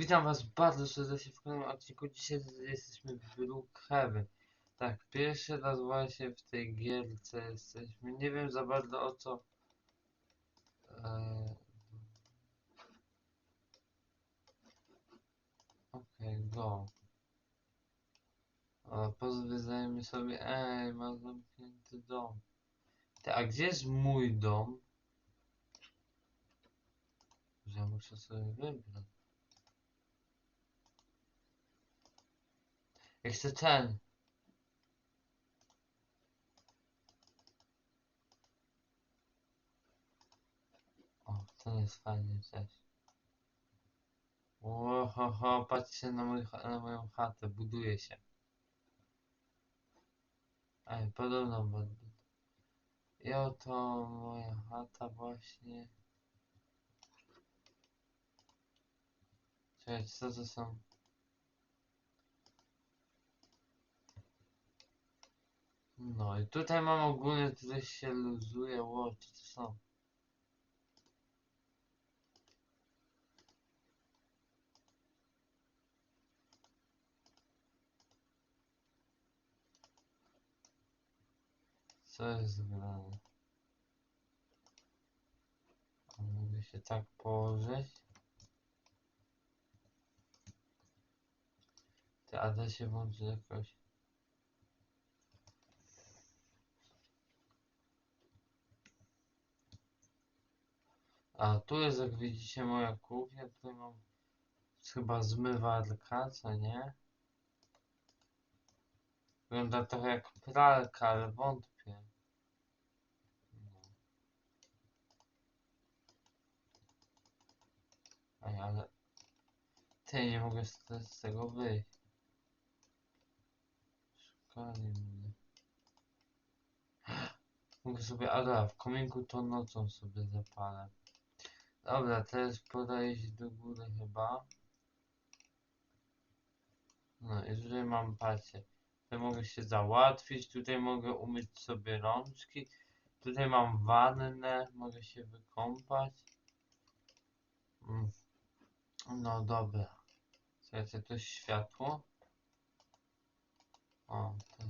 Witam was bardzo serdecznie w kolejnym odcinku. Dzisiaj jesteśmy w Brookhaven. Tak, pierwszy raz właśnie w tej gierce jesteśmy. Nie wiem za bardzo o co... Eee... Okej, go. O, pozwiedzajmy sobie... Ej, ma zamknięty dom. Ty, a gdzie jest mój dom? Że ja muszę sobie wybrać. Ja chcę ten. O, ten jest fajny też. Ohoho, patrzcie na, mój, na moją chatę, buduje się. Ej, podobno będę. I oto moja chata właśnie. Czekajcie, co to są? No i tutaj mam ogólnie, tutaj się luzuje, ło, co to są? Co jest grane? Mogę się tak położyć? Ty, a da się włączyć jakoś? A tu jest, jak widzicie, moja kuchnia. Tutaj mam chyba zmywarka, co nie? Wygląda trochę jak pralka, ale wątpię. No. Ej, ale... Ty, nie mogę z, te- z tego wyjść. Szukali mnie. Mogę sobie, a w kominku to nocą sobie zapalę. Dobra, teraz pora iść do góry chyba. No i tutaj mam patrzcie. Tutaj mogę się załatwić, tutaj mogę umyć sobie rączki. Tutaj mam wannę, mogę się wykąpać. Mm. No dobra. Słuchajcie, to jest światło. O, to...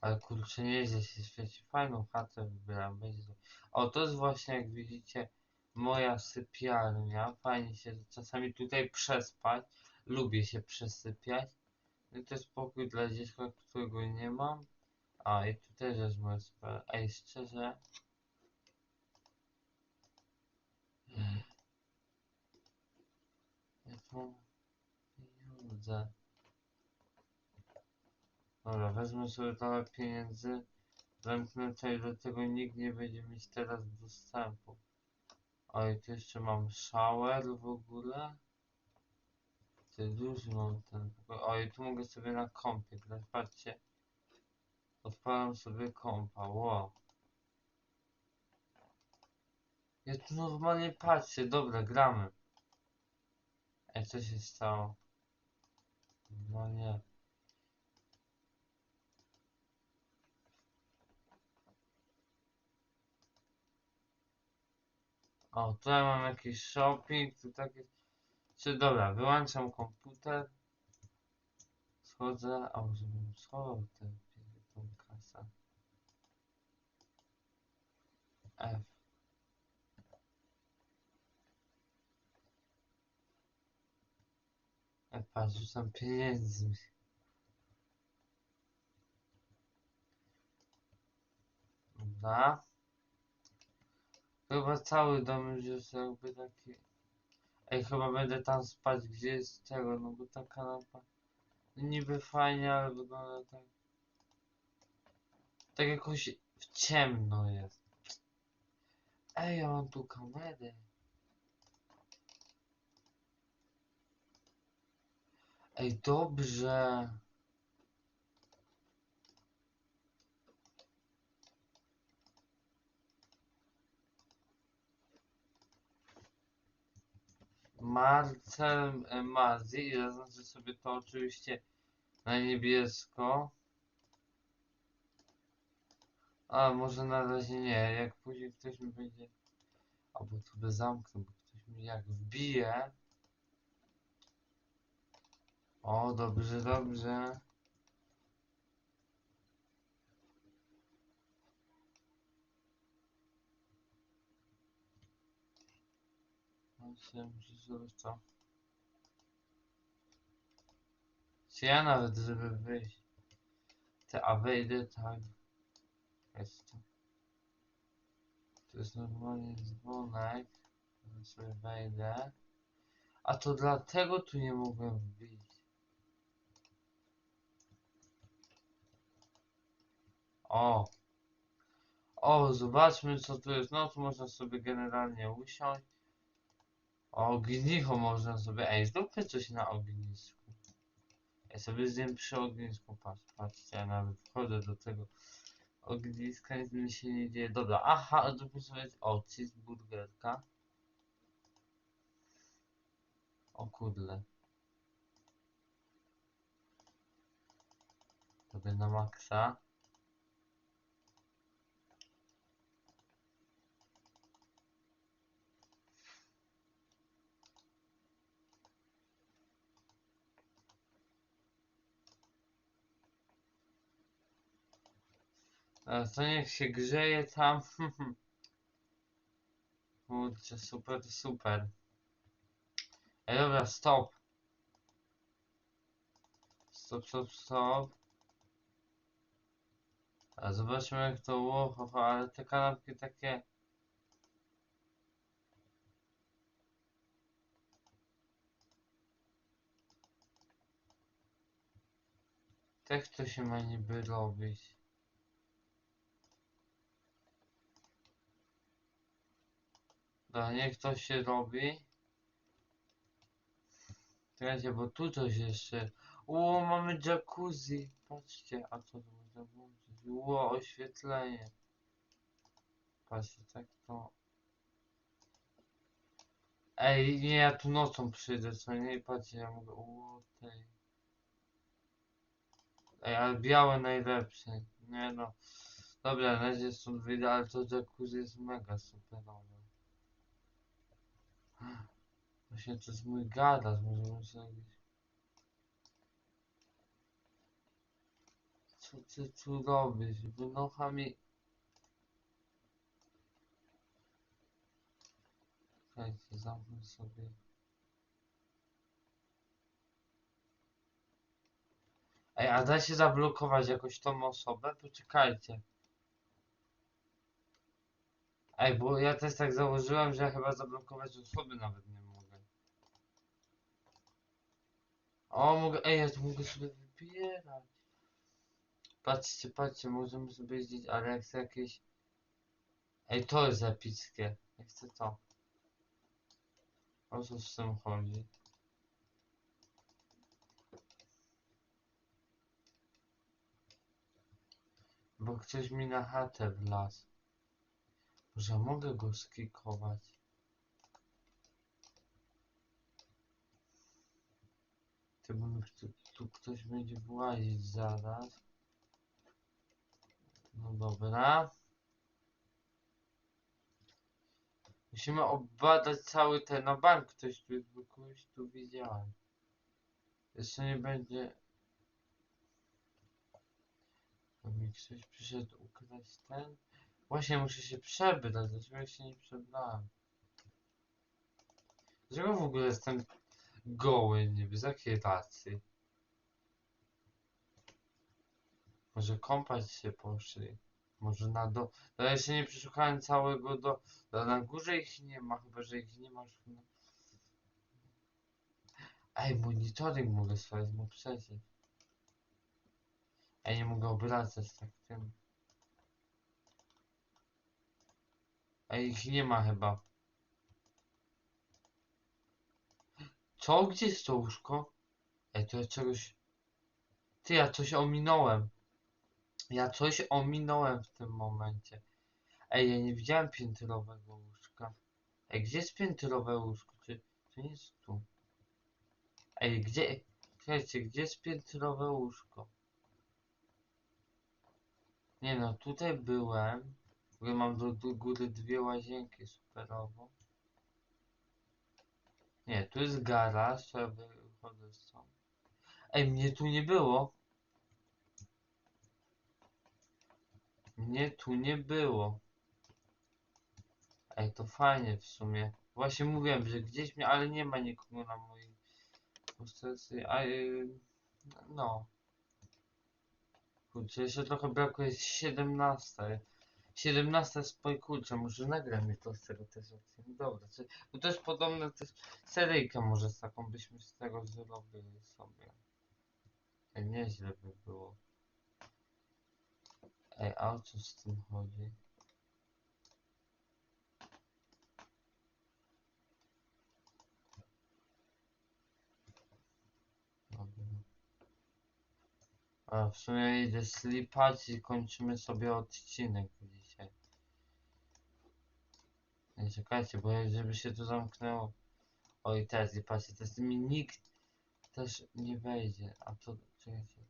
Ale kurczę, nieźle się świeci. Fajną chatę wybieram, będzie. O, to jest właśnie, jak widzicie, moja sypialnia. Fajnie się czasami tutaj przespać. Lubię się przesypiać. No to jest pokój dla dziecka, którego nie mam. A, i tu też jest moja sypialnia. Ej, szczerze... Ja tu pieniądze. Dobra, wezmę sobie trochę pieniędzy. Zamknę i do tego nikt nie będzie mieć teraz dostępu. Oj, tu jeszcze mam shower w ogóle. Ty duży mam ten pokój. Oj, tu mogę sobie na kompie grać, patrzcie. Odpalam sobie kompa, wow. Ja tu normalnie patrzcie, dobra, gramy. Ej, co się stało? No nie. O, tutaj mam jakiś shopping, tu takie... Czy dobra, wyłączam komputer. Schodzę, a może bym schował tę tą kasę. F. Patrz, rzucam pieniędzmi. Dobra. Chyba cały dom jest jakby taki... Ej, chyba będę tam spać, gdzie jest tego, no bo ta kanapa... Niby fajnie, ale wygląda tak... Tak jakoś w ciemno jest. Ej, ja mam tu kamerę. Ej, dobrze. Marcel e, Mazi i zaznaczę sobie to oczywiście na niebiesko. A może na razie nie, jak później ktoś mi będzie... Albo tu by zamknął, bo ktoś mi jak wbije. O, dobrze, dobrze. Właśnie, to. Czy ja nawet, żeby wyjść. Te, a wejdę tak. Jest to. To jest normalnie dzwonek. Teraz sobie wejdę. A to dlatego tu nie mogłem wbić. O! O, zobaczmy co tu jest. No tu można sobie generalnie usiąść. Ognicho można sobie. Ej, zróbmy coś na ognisku. Ja sobie zjem przy ognisku. Patrz, patrzcie, ja nawet wchodzę do tego ogniska, nic mi się nie dzieje. Dobra, aha, zróbmy sobie. O, cheeseburgerka. O kurde. Robię na maksa. To niech się grzeje tam. Kurczę, super, super. Ej, dobra, stop. Stop, stop, stop. A zobaczmy jak to było, ho, ho, ale te kanapki takie... Tak to się ma niby robić. Dobra, niech to się robi. Czekajcie, bo tu coś jeszcze. O, mamy jacuzzi. Patrzcie, a co to można włączyć? Ło, oświetlenie. Patrzcie, tak to. Ej, nie, ja tu nocą przyjdę, co nie? Patrzcie, ja mogę. O, tej. Ej, ale białe najlepsze. Nie no. Dobra, na razie stąd wyjdę, ale to jacuzzi jest mega superowe. Właśnie to jest mój bym sobie jakiś... Co ty tu robisz? Wynocha mi... Czekajcie, zamknę sobie... Ej, a da się zablokować jakoś tą osobę? Poczekajcie. Ej, bo ja też tak założyłem, że chyba zablokować osoby nawet nie mogę. O, mogę, ej, ja mogę sobie wybierać. Patrzcie, patrzcie, możemy sobie jeździć, ale jak chcę jakieś... Ej, to jest epickie. Ja chcę to. O co z tym chodzi? Bo ktoś mi na chatę wlazł. Może mogę go skikować? Ty, bo mi tu, tu ktoś będzie włazić zaraz. No dobra. Musimy obadać cały ten na bank. Ktoś tu jest, bo kogoś tu widziałem. Jeszcze nie będzie... To mi ktoś przyszedł ukraść ten. Właśnie muszę się przebrać, dlaczego ja się nie przebrałem? Dlaczego w ogóle jestem goły niby, z jakiej racji? Może kąpać się poszli. Może na do... No ja się nie przeszukałem całego do... do... Na górze ich nie ma, chyba że ich nie masz na... Ej, monitoring mogę swoje no przecież. Ej, nie mogę obracać tak tym. Ej, ich nie ma chyba. Co? Gdzie jest to łóżko? Ej, to ja czegoś... Ty, ja coś ominąłem. Ja coś ominąłem w tym momencie. Ej, ja nie widziałem piętrowego łóżka. Ej, gdzie jest piętrowe łóżko? Czy to nie jest tu? Ej, gdzie... Czekajcie, gdzie jest piętrowe łóżko? Nie no, tutaj byłem. W ogóle mam do, do góry dwie łazienki superowo. Nie, tu jest garaż, ja wychodzę stąd. Ej, mnie tu nie było. Mnie tu nie było. Ej, to fajnie w sumie. Właśnie mówiłem, że gdzieś mnie, ale nie ma nikogo na moim postacji. A, yy, no. Kurczę, jeszcze trochę brakuje, jest 17. 17 spoj kurczę, może nagram mi to z tego też odcinek. Dobra, czy, bo jest podobne też seryjkę może z taką byśmy z tego zrobili sobie. Ej, nieźle by było. Ej, a o co z tym chodzi? Dobra. A w sumie idę slipać i kończymy sobie odcinek czekajcie, bo ja- żeby się tu zamknęło. Oj, teraz nie patrzcie, teraz mi nikt też nie wejdzie. A to, czekajcie.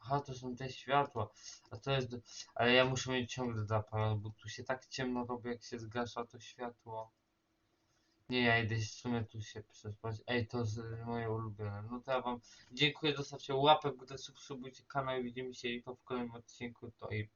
Aha, to są te światła. A to jest, do... ale ja muszę mieć ciągle zapalone, bo tu się tak ciemno robi, jak się zgasza to światło. Nie, ja idę w sumie tu się przespać. Ej, to jest moje ulubione. No to ja wam dziękuję, zostawcie łapek, górę, subskrybujcie kanał i widzimy się jutro w kolejnym odcinku. To i